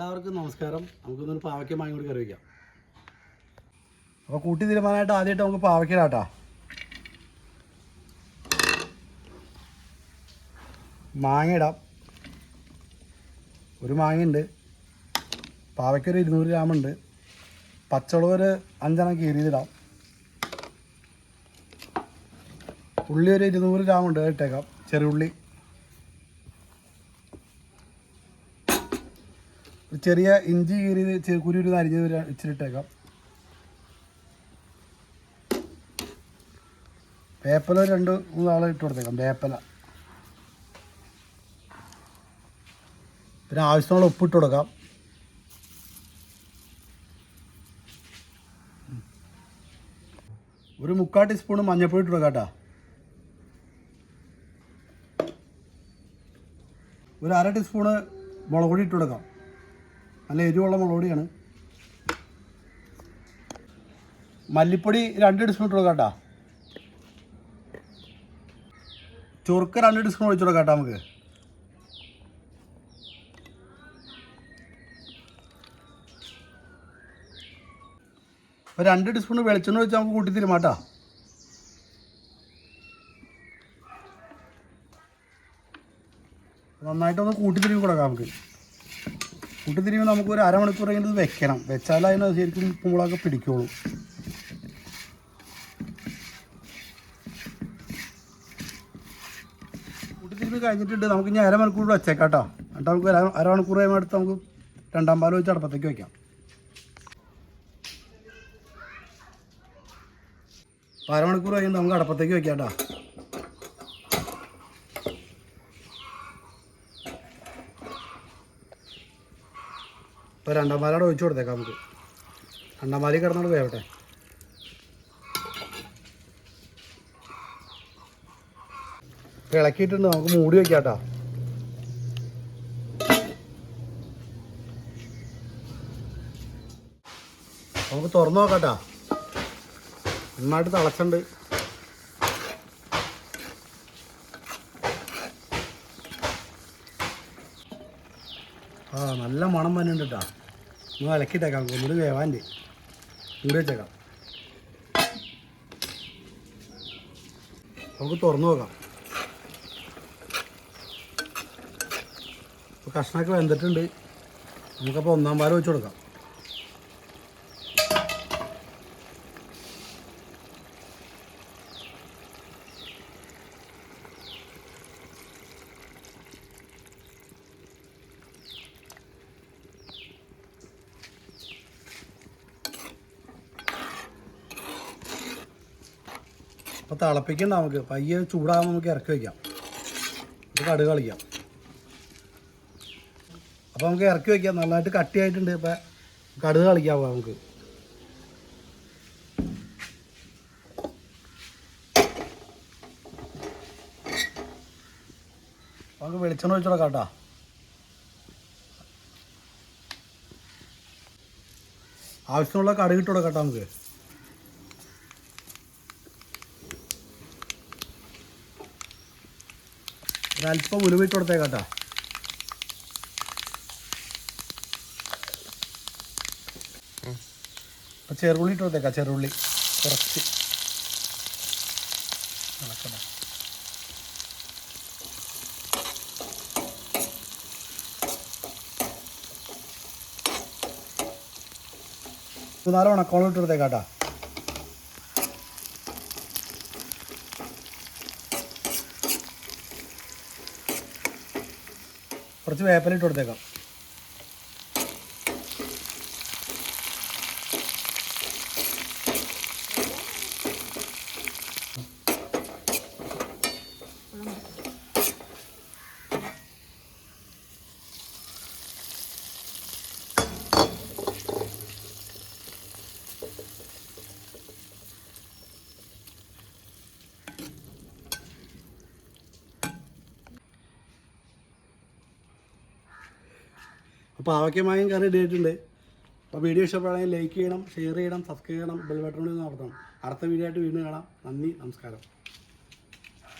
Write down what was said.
എല്ലാവർക്കും നമസ്കാരം. നമുക്കൊന്നൊരു പാവയ്ക്ക മാങ്ങ കൂടി കറി വയ്ക്കാം അപ്പോൾ കൂട്ടി തീരുമാനമായിട്ട് ആദ്യമായിട്ട് നമുക്ക് പാവയ്ക്കലാട്ടാ. മാങ്ങ ഇടാം. ഒരു മാങ്ങയുണ്ട് പാവയ്ക്ക ഒരു ഇരുന്നൂറ് ഗ്രാമുണ്ട് പച്ചമുളക് ഒരു അഞ്ചെണ്ണം കീറിയതിടാം ഉള്ളി ഒരു ഇരുന്നൂറ് ഗ്രാമുണ്ട് ഇട്ടേക്കാം. ചെറിയുള്ളി ഒരു ചെറിയ ഇഞ്ചി കീറിയത് കുരി ഒരു അരിഞ്ഞത് ഇച്ചിരി വേപ്പല രണ്ട് മൂന്ന് ആളെ ഇട്ട് കൊടുത്തേക്കാം വേപ്പല. പിന്നെ ആവശ്യമുള്ള ഉപ്പിട്ട് കൊടുക്കാം. ഒരു മുക്കാൽ ടീസ്പൂൺ മഞ്ഞൾപ്പൊടി ഇട്ട് കൊടുക്കാം കേട്ടോ. ഒരു അര ടീസ്പൂണ് മുളക് പൊടി ഇട്ട് കൊടുക്കാം. നല്ല എരിവുള്ള മുളക് പൊടിയാണ് മല്ലിപ്പൊടി രണ്ട് ടീസ്പൂൺ ഇട്ട് കൊടുക്കാം കേട്ടോ ചുറുക്ക രണ്ട് ടീസ്പൂൺ ഒഴിച്ചു കൊടുക്കാം കേട്ടോ നമുക്ക്. ഒരു രണ്ട് ടീസ്പൂൺ വെളിച്ചെണ്ണ ഒഴിച്ച് നമുക്ക് കൂട്ടി തരും കേട്ടോ നന്നായിട്ടൊന്ന് കൂട്ടിത്തിരിവ് കൊടുക്കാം നമുക്ക്. കൂട്ടിത്തിരിവ് നമുക്ക് ഒരു അരമണിക്കൂർ കഴിഞ്ഞത് വെക്കണം. വെച്ചാൽ അതിന് ശരിക്കും പൂളൊക്കെ പിടിക്കുള്ളൂ. കൂട്ടിത്തിരിവ് കഴിഞ്ഞിട്ടുണ്ട്. നമുക്ക് ഇനി അരമണിക്കൂർ വെച്ചേക്കാം കേട്ടോ എന്നിട്ട് നമുക്ക് അര- അരമണിക്കൂർ കഴിയുമ്പോൾ അടുത്ത് നമുക്ക് രണ്ടാം പാൽ വെച്ച് അടുപ്പത്തേക്ക് വെക്കാം. അരമണിക്കൂർ കഴിയുമ്പോൾ നമുക്ക് അടുപ്പത്തേക്ക് വെക്കാം കേട്ടോ ഇപ്പോൾ രണ്ടാം പാലോടെ ഒഴിച്ചു കൊടുത്തേക്കാം നമുക്ക്. രണ്ടാം പാലിൽ കിടന്നോട് വേവട്ടെ. ഇളക്കിയിട്ടുണ്ട് നമുക്ക് മൂടി വെക്കാട്ടോ. നമുക്ക് തുറന്നു നോക്കാം കേട്ടോ നന്നായിട്ട് തിളച്ചുണ്ട് ആ നല്ല മണം വരുന്നുണ്ട് കേട്ടോ നമ്മൾ ഇളക്കിയിട്ടേക്കാം ഒന്നുകൂടി വേവാന്റെ വെച്ചേക്കാം. നമുക്ക് തുറന്നു നോക്കാം. കഷ്ണമൊക്കെ വെന്തിട്ടുണ്ട്. നമുക്കപ്പോൾ ഒന്നാം പാൽ വെച്ച് കൊടുക്കാം. അപ്പോൾ തിളപ്പിക്കണ്ട നമുക്ക്. പയ്യെ ചൂടാകുമ്പോൾ നമുക്ക് ഇറക്കി വയ്ക്കാം ഇത് കടുക് കളിക്കാം. അപ്പോൾ നമുക്ക് ഇറക്കി വയ്ക്കാം നന്നായിട്ട് കട്ടിയായിട്ടുണ്ട്. ഇപ്പം കടുക് കളിക്കാം നമുക്ക്. നമുക്ക് വെളിച്ചെണ്ണ ഒഴിച്ചു കൊടുക്കാം കേട്ടോ. ആവശ്യമുള്ള കടുകിട്ട് കൊടുക്കാം നമുക്ക്. ഒരല്പം ഉലുവിട്ട് കൊടുത്തേക്കാട്ടോ. അപ്പം ചെറുള്ളി ഇട്ട് കൊടുത്തേക്കാം ചെറുള്ളി. കുറച്ച്. നടക്കണം ഉണക്കോളം ഇട്ട് കൊടുത്തേക്കാട്ടാ. കുറച്ച് വേപ്പലിട്ട് കൊടുത്തേക്കാം. അപ്പോൾ ആവയ്ക്കമായും കറി ഇട്ടിട്ടുണ്ട് അപ്പോൾ വീഡിയോ ഇഷ്ടപ്പെടുകയാണെങ്കിൽ ലൈക്ക് ചെയ്യണം ഷെയർ ചെയ്യണം സബ്സ്ക്രൈബ് ചെയ്യണം ബെൽ ബട്ടൺ നടത്തണം അടുത്ത വീഡിയോ ആയിട്ട് വീണ്ടും കാണാം. നന്ദി നമസ്കാരം.